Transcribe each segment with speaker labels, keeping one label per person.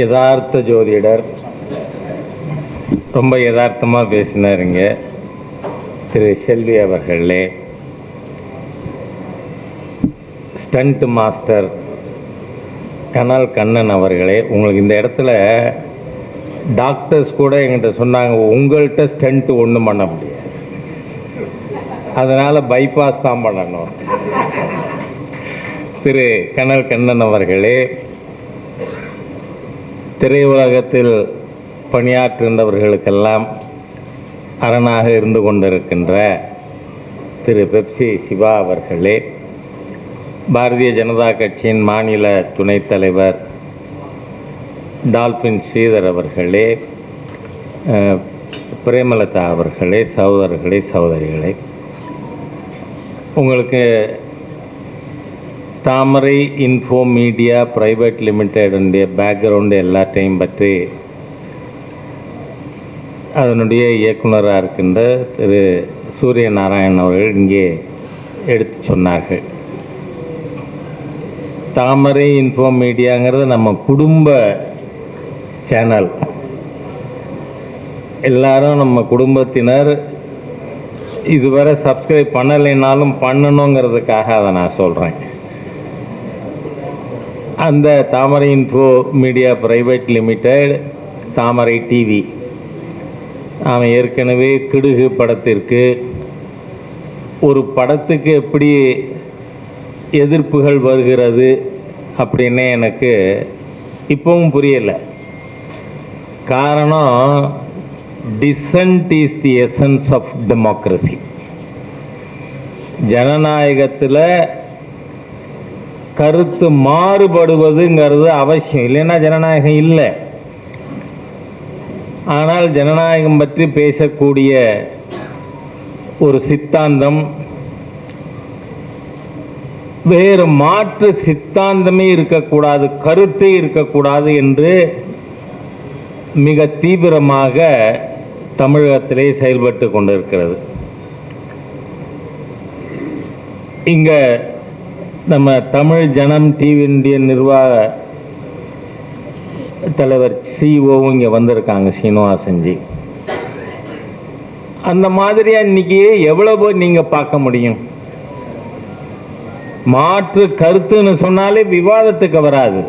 Speaker 1: யதார்த்த ஜோதிடர். ரொம்ப யதார்த்தமாக பேசினாருங்க திரு செல்வி அவர்களே. ஸ்டண்ட் மாஸ்டர் கனால் கண்ணன் அவர்களே உங்களுக்கு இந்த இடத்துல டாக்டர்ஸ் கூட எங்கிட்ட சொன்னாங்க உங்கள்கிட்ட ஸ்டண்ட் ஒன்றும் பண்ண முடியாது. அதனால் பைபாஸ் தான் பண்ணணும். திரு கனல் கண்ணன் அவர்களே திரையுலகத்தில் பணியாற்றுகின்றவர்களுக்கெல்லாம் அரணாக இருந்து கொண்டிருக்கின்ற திரு பெப்சி சிவா அவர்களே பாரதிய ஜனதா கட்சியின் மாநில துணைத் தலைவர் டால்பின் ஸ்ரீதர் அவர்களே பிரேமலதா அவர்களே சகோதரர்களே சகோதரிகளே உங்களுக்கு தாமரை இன்ஃபோ மீடியா பிரைவேட் லிமிடெடுடைய பேக்ரவுண்டு எல்லாத்தையும் பற்றி அதனுடைய இயக்குனராக இருக்கின்ற திரு சூரிய நாராயணன் அவர்கள் இங்கே எடுத்து சொன்னார்கள். தாமரை இன்ஃபோ மீடியாங்கிறது நம்ம குடும்ப சேனல். எல்லாரும் நம்ம குடும்பத்தினர் இதுவரை சப்ஸ்கிரைப் பண்ணலைனாலும் பண்ணணுங்கிறதுக்காக அதை நான் சொல்கிறேன் அந்த Thamarai info media private limited Thamarai TV அவன் ஏற்கனவே கிடுகு படத்திற்கு ஒரு படத்துக்கு எப்படி எதிர்ப்புகள் வருகிறது அப்படின்னு எனக்கு இப்பவும் புரியலை. காரணம் dissent is the essence of democracy ஜனநாயகத்தில் கருத்து மாறுபடுவதுங்கிறது அவசியம். இல்லைன்னா ஜனநாயகம் இல்லை. ஆனால் ஜனநாயகம் பற்றி பேசக்கூடிய ஒரு சித்தாந்தம் வேறு மாற்று சித்தாந்தமே இருக்கக்கூடாது கருத்தே இருக்கக்கூடாது என்று மிக தீவிரமாக தமிழகத்திலே செயல்பட்டு கொண்டிருக்கிறது. இங்கே நம்ம தமிழ் ஜனம் டிவியினுடைய நிர்வாக தலைவர் சிஓவும் இங்கே வந்திருக்காங்க சீனிவாசன்ஜி. அந்த மாதிரியாக இன்னைக்கு எவ்வளவு நீங்கள் பார்க்க முடியும்? மாற்று கருத்துன்னு சொன்னாலே விவாதத்துக்கு வராது.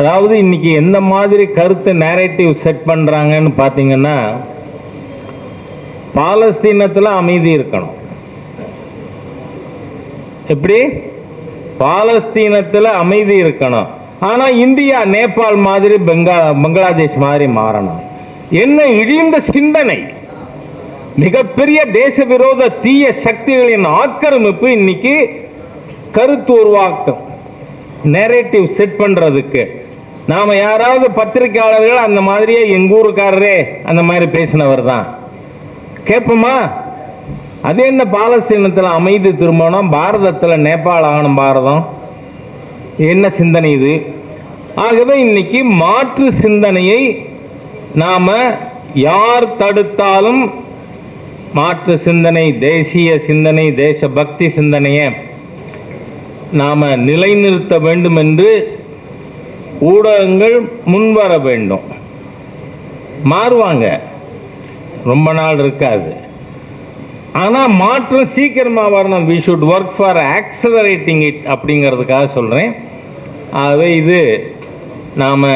Speaker 1: அதாவது இன்னைக்கு எந்த மாதிரி கருத்து நேரேட்டிவ் செட் பண்ணுறாங்கன்னு பார்த்தீங்கன்னா பாலஸ்தீனத்தில் அமைதி இருக்கணும். எப்படி? பாலஸ்தீனத்தில் அமைதி இருக்கணும். ஆனால் இந்தியா நேபாள் மாதிரி பெங்கா பங்களாதேஷ் மாதிரி மாறணும். என்ன இழிந்த சிந்தனை. மிகப்பெரிய தேச விரோத தீய சக்திகளின் ஆக்கிரமிப்பு இன்னைக்கு கருத்து உருவாக்கம். நேரேட்டிவ் செட் பண்றதுக்கு. நாம யாராவது பத்திரிக்கையாளர்கள் அந்த மாதிரியே எங்கள் ஊருக்காரரே அந்த மாதிரி பேசினவர் தான். கேட்போமா? அது என்ன பாலஸ்தீனத்தில் அமைதி திருமணம் பாரதத்தில் நேபாள் ஆகணும் பாரதம். என்ன சிந்தனை இது? ஆகவே இன்னைக்கு மாற்று சிந்தனையை நாம் யார் தடுத்தாலும் மாற்று சிந்தனை தேசிய சிந்தனை தேசபக்தி சிந்தனையை நாம் நிலைநிறுத்த வேண்டும் என்று ஊடகங்கள் முன்வர வேண்டும். மாறுவாங்க. ரொம்ப நாள் இருக்காது. ஆனால் மாற்றம் சீக்கிரமாக வரணும். We should work for accelerating it அப்படிங்கிறதுக்காக சொல்கிறேன் ஆகவே இது நாம்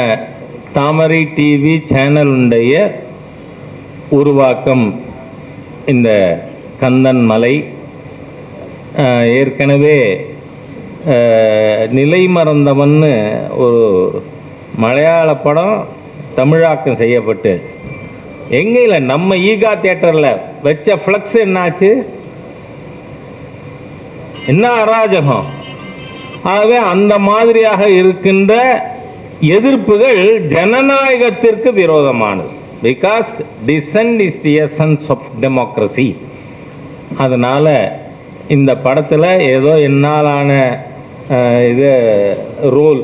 Speaker 1: தாமரை டிவி சேனலுடைய உருவாக்கம். இந்த கந்தன் மலை ஏற்கனவே நிலை மறந்தவன்னு ஒரு மலையாள படம் தமிழாக்கம் செய்யப்பட்டு எங்க இல்லை நம்ம ஈகா தேட்டரில் வச்ச ஃப்ளக்ஸ் என்னாச்சு? என்ன அராஜகம்? ஆகவே அந்த மாதிரியாக இருக்கின்ற எதிர்ப்புகள் ஜனநாயகத்திற்கு விரோதமானது. Because dissent is the essence of democracy அதனால் இந்த படத்தில் ஏதோ என்னாலான இது ரோல்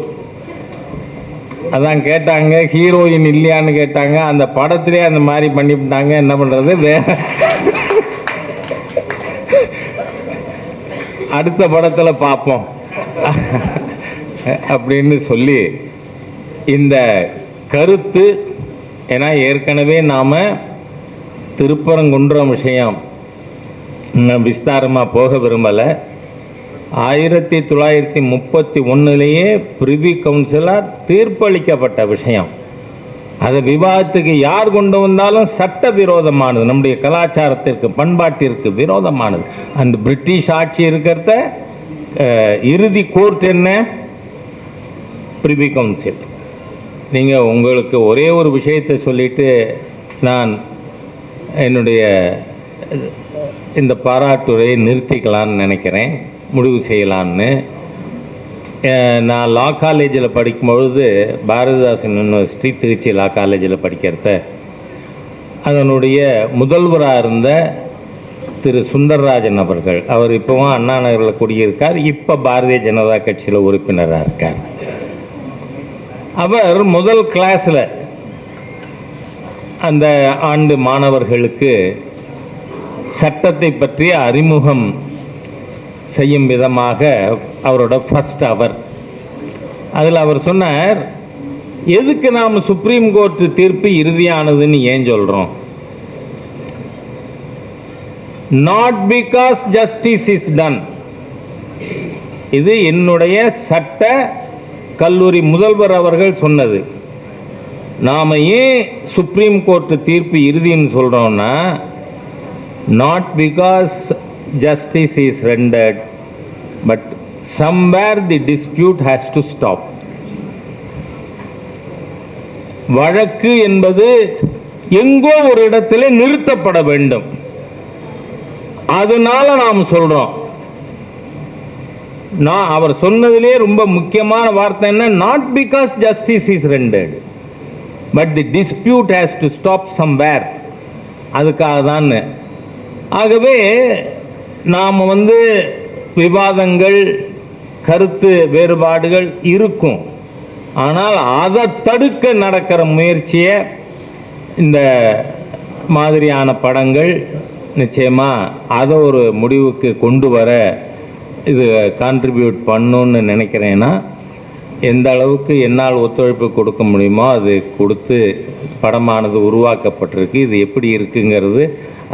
Speaker 1: அதான் கேட்டாங்க ஹீரோயின் இல்லையான்னு கேட்டாங்க. அந்த படத்திலே அந்த மாதிரி பண்ணிவிட்டாங்க. என்ன பண்றது? வேற அடுத்த படத்தில் பார்ப்போம். அப்படின்னு சொல்லி இந்த கருத்து ஏன்னா ஏற்கனவே நாம் திருப்பரங்குன்றம் விஷயம் விஸ்தாரமாக போக விரும்பலை. ஆயிரத்தி தொள்ளாயிரத்தி முப்பத்தி ஒன்றுலேயே பிரிவி கவுன்சிலார் தீர்ப்பளிக்கப்பட்ட விஷயம். அது விவாதத்துக்கு யார் கொண்டு வந்தாலும் சட்ட விரோதமானது நம்முடைய கலாச்சாரத்திற்கு பண்பாட்டிற்கு விரோதமானது. அந்த பிரிட்டிஷ் ஆட்சி இருக்கிறத இறுதி கோர்ட் என்ன? Privy council. நீங்கள் உங்களுக்கு ஒரே ஒரு விஷயத்தை சொல்லிட்டு நான் என்னுடைய இந்த பாராட்டுரையை நிறுத்திக்கலான்னு நினைக்கிறேன். முடிவு செய்யலான்னு. நான் லா காலேஜில் படிக்கும்பொழுது பாரதிதாசன் யூனிவர்சிட்டி திருச்சி லா காலேஜில் படிக்கிறத அதனுடைய முதல்வராக இருந்த திரு சுந்தரராஜன் அவர்கள். அவர் இப்போவும் அண்ணா நகரில் குடியிருக்கார். இப்போ பாரதிய ஜனதா கட்சியில் உறுப்பினராக இருக்கார். அவர் முதல் கிளாஸில் அந்த ஆண்டு மாணவர்களுக்கு சட்டத்தை பற்றிய அறிமுகம் செய்யும் விதமாக அவரோட ஃபர்ஸ்ட் அவர் அதில் அவர் சொன்னார் எதுக்கு நாம் சுப்ரீம் கோர்ட் தீர்ப்பு இறுதியானதுன்னு ஏன் சொல்கிறோம் not because justice is done இது என்னுடைய சட்ட கல்லூரி முதல்வர் அவர்கள் சொன்னது. நாம் ஏன் சுப்ரீம் கோர்ட்டு தீர்ப்பு இறுதின்னு சொல்கிறோன்னா not because justice is rendered but somewhere the dispute has to stop வழக்கு என்பது எங்கோ ஒரு இடத்துல நிறுத்தப்பட வேண்டும். அதனால நாம் சொல்றோம். நான் அவர் சொன்னதிலே ரொம்ப முக்கியமான வார்த்தை என்ன? Not because justice is rendered but the dispute has to stop somewhere அதுக்காக தான் ஆகவே நாம் வந்து விவாதங்கள் கருத்து வேறுபாடுகள் இருக்கும். ஆனால் அதை தடுக்க நடக்கிற முயற்சியை இந்த மாதிரியான படங்கள் நிச்சயமாக அதை ஒரு முடிவுக்கு கொண்டு வர இது கான்ட்ரிபியூட் பண்ணுன்னு நினைக்கிறேன்னா எந்த அளவுக்கு என்னால் ஒத்துழைப்பு கொடுக்க முடியுமோ அது கொடுத்து படமானது உருவாக்கப்பட்டிருக்கு. இது எப்படி இருக்குங்கிறது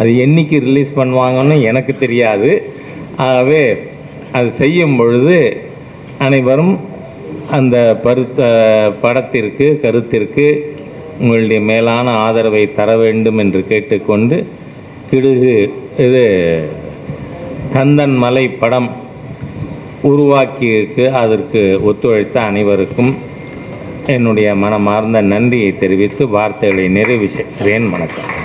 Speaker 1: அது என்னைக்கு ரிலீஸ் பண்ணுவாங்கன்னு எனக்கு தெரியாது. ஆகவே அது செய்யும் பொழுது அனைவரும் அந்த பருத்த படத்திற்கு கருத்திற்கு உங்களுடைய மேலான ஆதரவை தர வேண்டும் என்று கேட்டுக்கொண்டு கிடுகு இது கந்தன் மலை படம் உருவாக்கியிருக்கு. அதற்கு ஒத்துழைத்த அனைவருக்கும் என்னுடைய மனமார்ந்த நன்றியை தெரிவித்து வார்த்தைகளை நிறைவு செய்கிறேன். வணக்கம்.